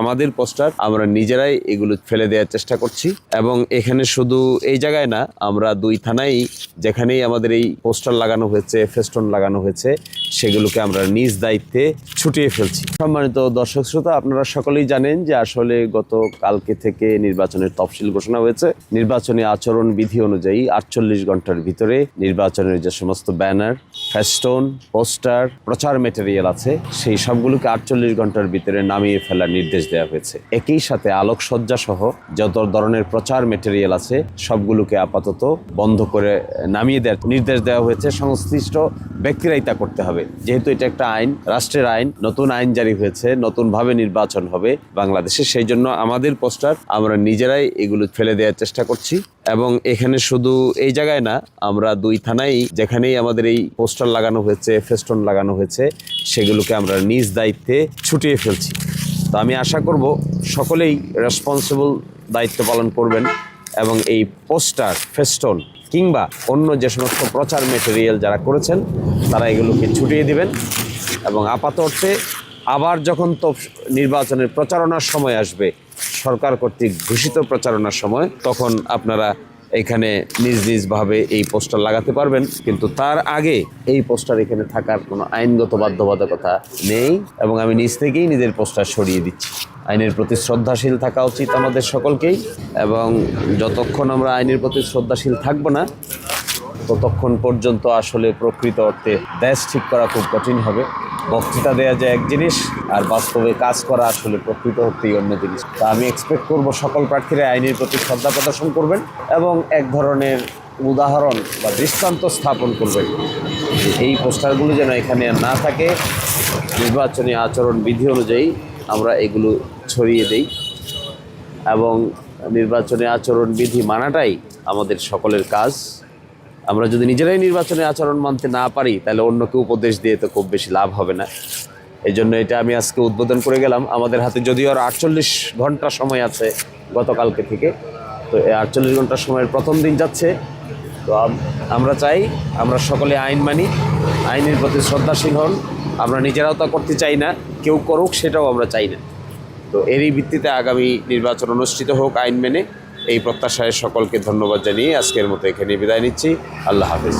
আমাদের পোস্টার, আমরা নিজেরাই এগুলো ফেলে দেওয়ার চেষ্টা করছি। এবং এখানে শুধু এই জায়গায় না, আমরা দুই থানায় যেখানেই আমাদের এই পোস্টার লাগানো হয়েছে, ফেস্টন লাগানো হয়েছে, সেগুলোকে আমরা নিজ দায়িত্বে ছুটিয়ে ফেলছি। সম্মানিত দর্শক শ্রোতা, আপনারা সকলেই জানেন যে আসলে গত কালকে থেকে নির্বাচনের তফসিল ঘোষণা হয়েছে। নির্বাচনী আচরণ বিধি অনুযায়ী আটচল্লিশ ঘণ্টার ভিতরে নির্বাচনের যে সমস্ত ব্যানার ফেস্টন পোস্টার, প্রচার মেটেরিয়াল আছে, সেই সবগুলোকে আটচল্লিশ ঘণ্টার ভিতরে নামিয়ে ফেলার নির্দেশ দেওয়া হয়েছে। একই সাথে আলোকসজ্জা সহ যত ধরনের প্রচার মেটেরিয়াল আছে, সবগুলোকে আপাতত বন্ধ করে নামিয়ে দেওয়ার নির্দেশ দেওয়া হয়েছে। সংশ্লিষ্ট ব্যক্তিরাই তা করতে হবে। যেহেতু এটা একটা আইন, রাষ্ট্রের আইন নতুন আইন জারি হয়েছে, নতুনভাবে নির্বাচন হবে বাংলাদেশে, সেই জন্য আমাদের পোস্টার আমরা নিজেরাই এগুলো ফেলে দেওয়ার চেষ্টা করছি। এবং এখানে শুধু এই জায়গায় না, আমরা দুই থানায় যেখানেই আমাদের এই পোস্টার লাগানো হয়েছে, ফেস্টন লাগানো হয়েছে, সেগুলোকে আমরা নিজ দায়িত্বে ছুটিয়ে ফেলছি। তো আমি আশা করব সকলেই রেসপন্সিবল দায়িত্ব পালন করবেন এবং এই পোস্টার, ফেস্টন কিংবা অন্য যে সমস্ত প্রচার মেটেরিয়াল যারা করেছেন, তারা এগুলোকে ছুটিয়ে দিবেন। এবং আপাত অর্থে আবার যখন তো নির্বাচনের প্রচারণার সময় আসবে, সরকার কর্তৃক ঘোষিত প্রচারণার সময়, তখন আপনারা এখানে নিজ নিজভাবে এই পোস্টার লাগাতে পারবেন। কিন্তু তার আগে এই পোস্টার এখানে থাকার কোনো আইনগত বাধ্যবাধকতা নেই এবং আমি নিজ থেকেই নিজের পোস্টার সরিয়ে দিচ্ছি। আইনের প্রতি শ্রদ্ধাশীল থাকা উচিত আমাদের সকলকেই এবং যতক্ষণ আমরা আইনের প্রতি শ্রদ্ধাশীল থাকব না ততক্ষণ পর্যন্ত আসলে প্রকৃত অর্থে দেশ ঠিক করা খুব কঠিন হবে। বক্তৃতা দেওয়া যায় এক জিনিস, আর বাস্তবে কাজ করা আসলে প্রকৃত অর্থেই অন্য জিনিস। তা আমি এক্সপেক্ট করব সকল প্রার্থীরা আইনের প্রতি শ্রদ্ধা প্রদর্শন করবেন এবং এক ধরনের উদাহরণ বা দৃষ্টান্ত স্থাপন করবেন। এই পোস্টারগুলো যেন এখানে না থাকে, নির্বাচনী আচরণ বিধি অনুযায়ী আমরা এগুলো ছড়িয়ে দেই এবং নির্বাচনী আচরণ বিধি মানাটাই আমাদের সকলের কাজ। আমরা যদি নিজেরাই নির্বাচনী আচরণ মানতে না পারি, তাহলে অন্যকে উপদেশ দিয়ে তো খুব বেশি লাভ হবে না। এই জন্য এটা আমি আজকে উদ্বোধন করে গেলাম। আমাদের হাতে যদিও আর আটচল্লিশ ঘণ্টা সময় আছে গতকালকে থেকে, তো এই আটচল্লিশ ঘণ্টার সময়ের প্রথম দিন যাচ্ছে। তো আমরা চাই আমরা সকলে আইন মানি, আইনের প্রতি শ্রদ্ধাশীল হন। আমরা নিজেরাও তা করতে চাই না, কেউ করুক সেটাও আমরা চাই না। তো এরই ভিত্তিতে আগামী নির্বাচন অনুষ্ঠিত হোক আইন মেনে। এই প্রত্যাশায় সকলকে ধন্যবাদ জানিয়ে আজকের মতো এখানে বিদায় নিচ্ছি। আল্লাহ হাফেজ।